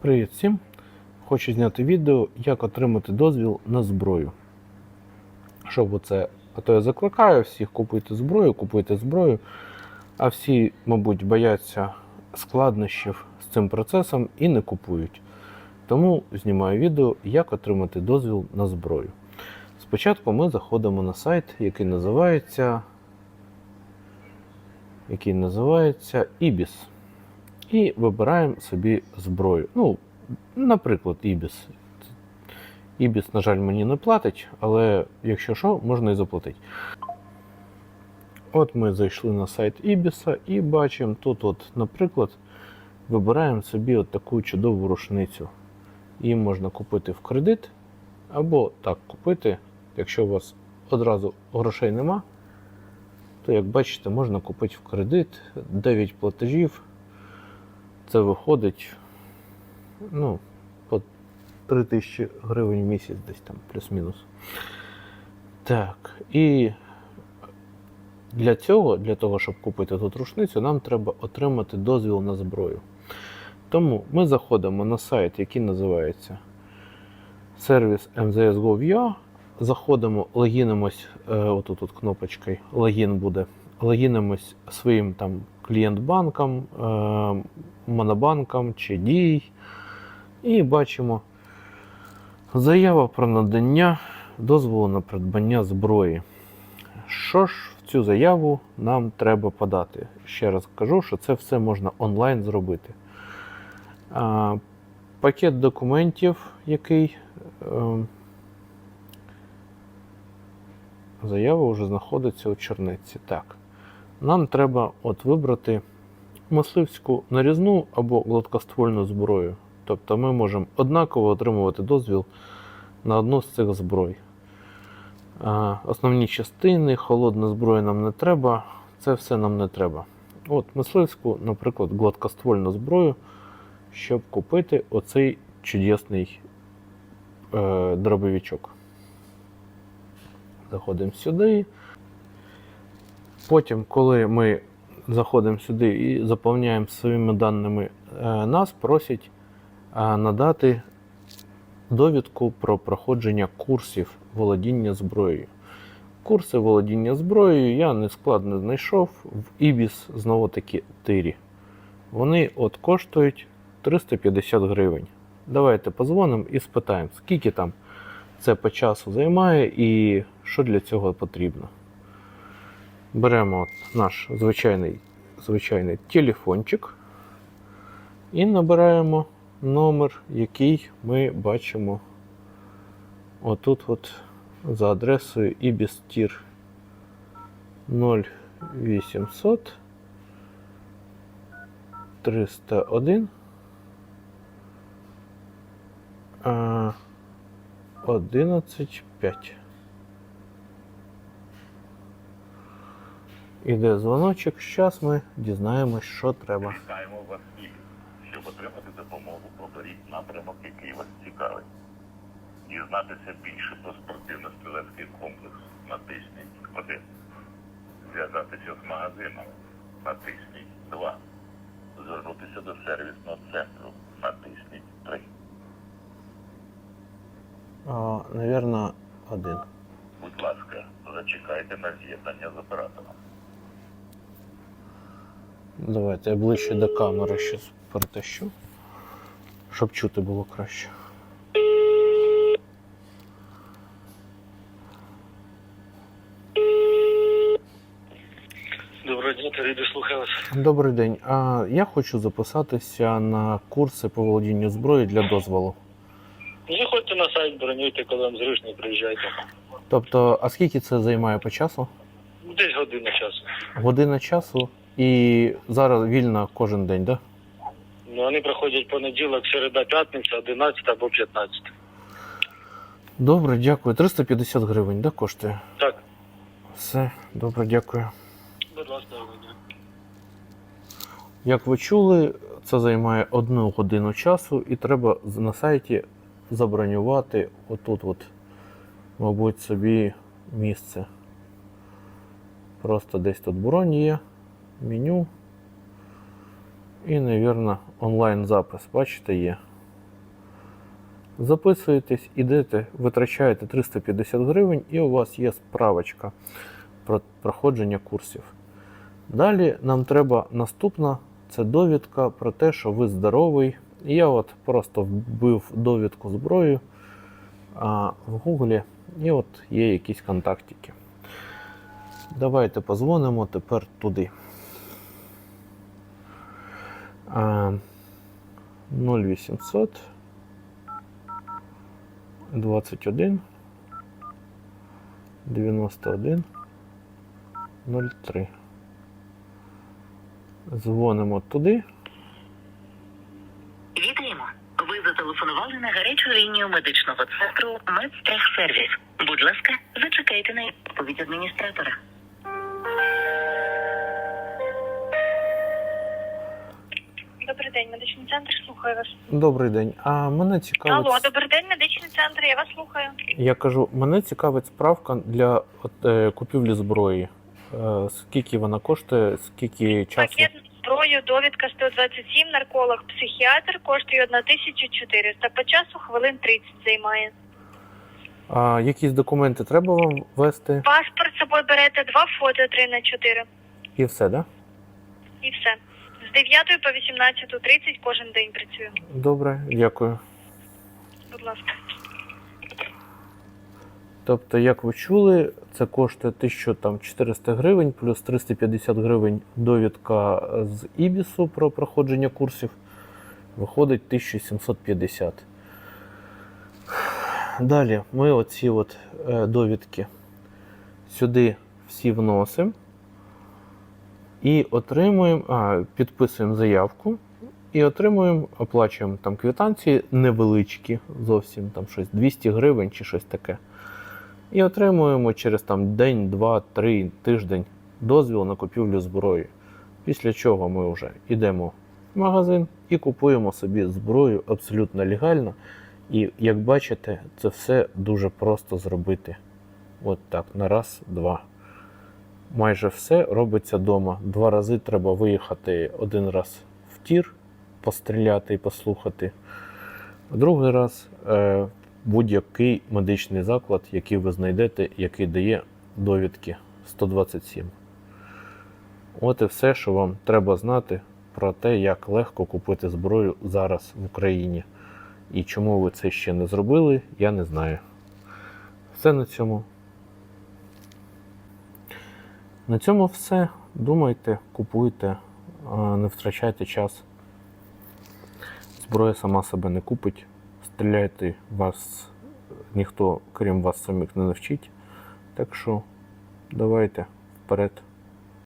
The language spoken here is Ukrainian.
Привіт всім! Хочу зняти відео, як отримати дозвіл на зброю. Щоб оце, а то я закликаю всіх купуйте зброю, купуйте зброю, а всі, мабуть, бояться складнощів з цим процесом і не купують. Тому знімаю відео, як отримати дозвіл на зброю. Спочатку ми заходимо на сайт, який називається, який називається IBIS. І вибираємо собі зброю. Ну, наприклад, Ібіс. Ібіс, на жаль, мені не платить, але якщо що, можна і заплатити. От ми зайшли на сайт Ібіса і бачимо тут, от, наприклад, вибираємо собі от таку чудову рушницю. Її можна купити в кредит, або так купити, якщо у вас одразу грошей нема, то, як бачите, можна купити в кредит 9 платежів. Це виходить ну, по 3 тисячі гривень в місяць, десь там, плюс-мінус. Так, і для цього, для того, щоб купити тут рушницю, нам треба отримати дозвіл на зброю. Тому ми заходимо на сайт, який називається сервіс MZS.gov.ua, заходимо, логінимось, е, отут от кнопочкою логін буде, логінимось своїм там клієнт-банком, е, монобанком чи дій. І бачимо заява про надання дозволу на придбання зброї. Що ж в цю заяву нам треба подати? Ще раз кажу, що це все можна онлайн зробити. Пакет документів, який е, заява вже знаходиться у черниці. Так. Нам треба от вибрати мисливську нарізну або гладкоствольну зброю. Тобто ми можемо однаково отримувати дозвіл на одну з цих зброй. Основні частини, холодна зброя нам не треба, це все нам не треба. От мисливську, наприклад, гладкоствольну зброю, щоб купити оцей чудесний е, дробовичок. Заходимо сюди. Потім, коли ми заходимо сюди і заповняємо своїми даними, е, нас просять е, надати довідку про проходження курсів володіння зброєю. Курси володіння зброєю я нескладно знайшов в IBIS знову таки тирі. Вони от коштують 350 гривень. Давайте позвонимо і спитаємо, скільки там це по часу займає і що для цього потрібно. Беремо наш звичайний, звичайний телефончик і набираємо номер, який ми бачимо отут от за адресою ibistir 0800 301 а, 11.5. Іде дзвоночок, зараз ми дізнаємось, що треба. Вітаємо вас всіх. Щоб отримати допомогу, оберіть напрямок, який вас цікавить. Дізнатися більше про спортивно-стрілецький комплекс натисніть 1. Зв'язатися з магазином натисніть 2. Звернутися до сервісного центру натисніть 3. А, Навірно, один. Будь ласка, зачекайте на з'єднання з оператором. Давайте я ближче до камери щось перетащу, щоб чути було краще. Доброго дня, Таріди, слухаю вас. Добрий день. А я хочу записатися на курси по володінню зброї для дозволу. Заходьте на сайт, бронюйте, коли вам зручно, приїжджайте. Тобто, а скільки це займає по часу? Десь година часу. Година часу і зараз вільно кожен день, так? Да? Ну, вони проходять понеділок, середа, п'ятниця, 11 або 15. Добре, дякую. 350 гривень, да, коштує? Так, Все, добре, дякую. будь ласка, дня. Як ви чули, це займає одну годину часу, і треба на сайті забронювати отут, от, мабуть, собі місце. Просто десь тут бронь є, меню. І, мабуть, онлайн запис, бачите, є. Записуєтесь, ідете, витрачаєте 350 гривень, і у вас є справочка про проходження курсів. Далі нам треба наступна це довідка про те, що ви здоровий. Я от просто вбив довідку зброю а, в Гуглі, і от є якісь контактики. Давайте позвонимо тепер туди. А, 0800 21 91 03. Дзвонимо туди. Вітаємо. Ви зателефонували на гарячу лінію медичного центру Медстрахсервіс. Будь ласка, зачекайте на відповідь адміністратора. Добрий день, медичний центр, слухаю вас. Добрий день. А мене цікавить. Алло, добрий день, медичний центр, я вас слухаю. Я кажу, мене цікавить справка для от, е, купівлі зброї. Е, скільки вона коштує, скільки часу? Пакет зброю, довідка 127, нарколог, психіатр коштує 1400. По часу хвилин 30 займає. А якісь документи треба вам ввести? Паспорт з собою берете, два фото 3 на 4 І все, да? і все. З 9 по 18.30 кожен день працюю. Добре, дякую. Будь ласка. Тобто, як ви чули, це коштує 1400 гривень плюс 350 гривень довідка з Ібісу про проходження курсів. Виходить 1750. Далі ми оці от е, довідки сюди всі вносимо і отримуємо, а, підписуємо заявку і отримуємо, оплачуємо там квитанції невеличкі, зовсім там щось 200 гривень чи щось таке. І отримуємо через там день, два, три тиждень дозвіл на купівлю зброї. Після чого ми вже йдемо в магазин і купуємо собі зброю абсолютно легально. І як бачите, це все дуже просто зробити. От так, на раз, два. Майже все робиться вдома. Два рази треба виїхати один раз в тір, постріляти і послухати. Другий раз е, будь-який медичний заклад, який ви знайдете, який дає довідки 127. От і все, що вам треба знати про те, як легко купити зброю зараз в Україні. І чому ви це ще не зробили, я не знаю. Все на цьому. На цьому все. Думайте, купуйте, не втрачайте час. Зброя сама себе не купить. Стріляйте вас ніхто, крім вас самих, не навчить. Так що давайте вперед.